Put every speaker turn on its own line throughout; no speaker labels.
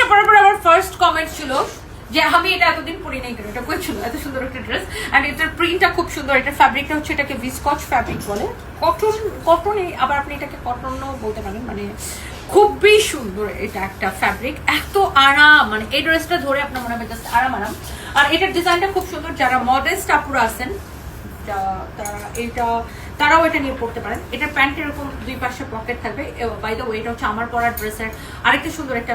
ড্রেসটা পরার পর আমার ফার্স্ট কমেন্ট ছিল যে আমি এটা এতদিন পরি নাই কেন এটা কই ছিল, এত সুন্দর একটা ড্রেস অ্যান্ড এটার প্রিন্টটা খুব সুন্দর এটা ফ্যাব্রিকটা হচ্ছে এটাকে ভিসকচ ফ্যাব্রিক বলে। কটন কটন আবার আপনি এটাকে কটনও বলতে পারেন মানে খুবই সুন্দর এটা একটা ফ্যাব্রিক এত আরাম মানে এই ড্রেসটা ধরে আপনার মনে হবে জাস্ট আরাম আরাম। আর এটার ডিজাইনটা খুব সুন্দর, যারা মডেস্ট আপুরা আছেন তারা এটা তারাও এটা নিয়ে পড়তে পারেন। এটার প্যান্ট এরকম দুই পাশে পকেট থাকবে। বাই দ্য ওয়ে এটা হচ্ছে আমার পরার ড্রেসের আরেকটা সুন্দর একটা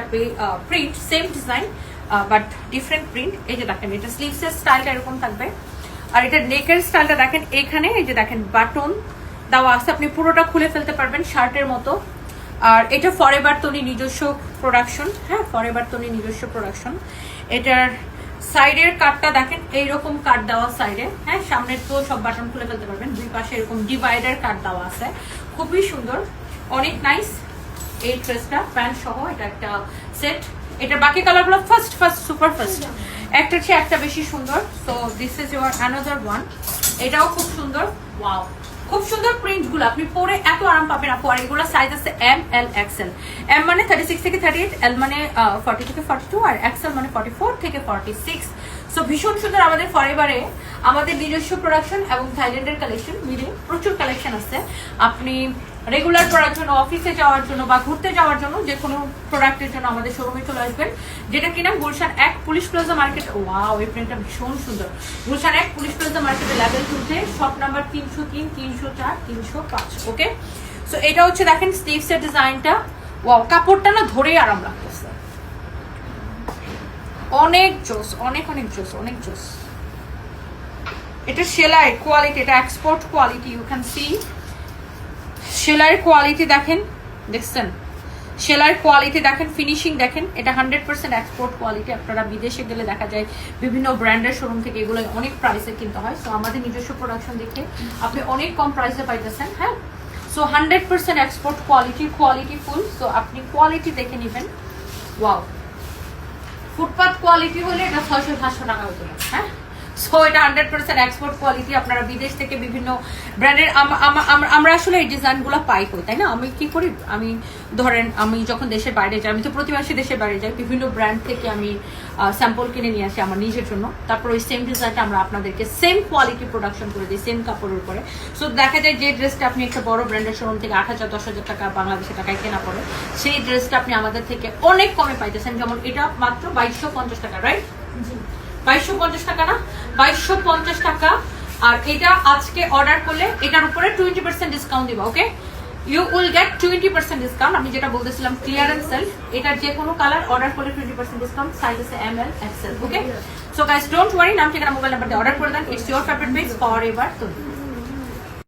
print same design but different print এই যে দেখেন, এটা স্লিভসের স্টাইলটা এরকম থাকবে। আর এটা নেকের স্টাইলটা দেখেন, এখানে এই যে দেখেন বাটন দেওয়া আছে। আপনি পুরোটা খুলে ফেলতে পারবেন শার্টের মতো। আর এটা ফরেভার তনি নিজস্ব প্রোডাকশন হ্যাঁ ফরেভার তনি নিজস্ব প্রোডাকশন এটার সাইডের কাটটা দেখেন, এইরকম কাট দেওয়া সাইডে। হ্যাঁ সামনের তো সব বাটন খুলে ফেলতে পারবেন। দুই পাশে এরকম ডিভাইডার কাট দেওয়া আছে। খুবই সুন্দর। অনেক নাইস এই ড্রেসটা, প্যান্ট সহ এটা একটা সেট এটার বাকি কালারগুলো ফার্স্ট ফার্স্ট সুপার ফার্স্ট একটা চেয়ে একটা বেশি সুন্দর। So this is your another one এটাও খুব সুন্দর। ওয়াও খুব সুন্দর প্রিন্টগুলো আপনি পরে এত আরাম পাবেন আপু। আর এগুলো সাইজ আছে এম এল এক্সেল এম মানে থার্টি সিক্স থেকে থার্টি এইট এল মানে ফর্টি থেকে ফর্টি টু আর এক্সেল মানে ফর্টি ফোর থেকে ফর্টি সিক্স সো ভীষণ সুন্দর আমাদের ফরেভারে আমাদের নিজস্ব প্রোডাকশন এবং থাইল্যান্ডের কালেকশন মিলে প্রচুর কালেকশন আছে। আপনি রেগুলার করার জন্য অফিসে যাওয়ার জন্য বা ঘুরতে যাওয়ার জন্য যে কোনো প্রোডাক্টের জন্য আমাদের শোরুমে চলে আসবেন। যেটা কিনা গুলশান এক পুলিশ প্লাজা মার্কেট ওয়াও এই প্রিন্টটা ভীষণ সুন্দর। গুলশান এক পুলিশ প্লাজা মার্কেটে লেভেল টুতে শপ নাম্বার তিনশো তিন, তিনশো চার, তিনশো পাঁচ ওকে সো এটা হচ্ছে দেখেন স্লিভসের ডিজাইনটা ওয়াও কাপড়টা না ধরেই আরাম লাগতেছে অনেক জোস, অনেক অনেক জোস অনেক জোস। এটা সেলাই কোয়ালিটি এটা export quality you can see সেলাইয়ের কোয়ালিটি দেখেন, দেখছেন? সেলাইয়ের কোয়ালিটি দেখেন ফিনিশিং দেখেন, এটা হান্ড্রেড পার্সেন্ট এক্সপোর্ট কোয়ালিটি আপনারা বিদেশে গেলে দেখা যায় বিভিন্ন ব্র্যান্ডের শোরুম থেকে এগুলো অনেক প্রাইসে কিনতে হয়। সো আমাদের নিজস্ব প্রোডাকশন দেখে আপনি অনেক কম প্রাইসে পাইতেছেন হ্যাঁ? So hundred percent export quality quality full so আপনি কোয়ালিটি দেখে নেবেন। ওয়াও ফুটপাথ কোয়ালিটি হলে এটা ছয়শো সাতশো টাকা হতো হ্যাঁ? সো এটা হান্ড্রেড পার্সেন্ট এক্সপোর্ট কোয়ালিটি আপনারা বিদেশ থেকে বিভিন্ন ব্র্যান্ডের আমরা আসলে এই ডিজাইনগুলো পাই কই, তাই না? আমি কি করি? আমি ধরেন, আমি যখন দেশের বাইরে যাই, আমি তো প্রতি মাসে দেশের বাইরে যাই, বিভিন্ন ব্র্যান্ড থেকে আমি স্যাম্পল কিনে নিয়ে আসি আমার নিজের জন্য। তারপর ওই সেম ডিজাইনটা আমরা আপনাদেরকে সেম কোয়ালিটি প্রোডাকশন করে দিই সেম কাপড়ের উপরে। সো দেখা যায় যে ড্রেসটা আপনি একটা বড় ব্র্যান্ডের শোরুম থেকে আট হাজার, দশ হাজার টাকা বাংলাদেশের টাকায় কেনা পড়ে, সেই ড্রেসটা আপনি আমাদের থেকে অনেক কমে পাইতেছেন। যেমন এটা মাত্র বাইশশো পঞ্চাশ টাকা রাইট বাইশশো পঞ্চাশ টাকা না? বাইশশো পঞ্চাশ টাকা। আর এটা আজকে অর্ডার করলে এটার উপরে টোয়েন্টি পার্সেন্ট ডিসকাউন্ট দিবা okay you will get twenty percent discount আমি যেটা বলতেছিলাম ক্লিয়ারেন্স সেল এটার যে কোনো কালার অর্ডার করলে টোয়েন্টি পার্সেন্ট ডিসকাউন্ট সাইজ আছে M L XL okay so guys don't worry নাম, ঠিকানা মোবাইল নাম্বার দিয়ে অর্ডার করে দেন it's your favourite page for ever তো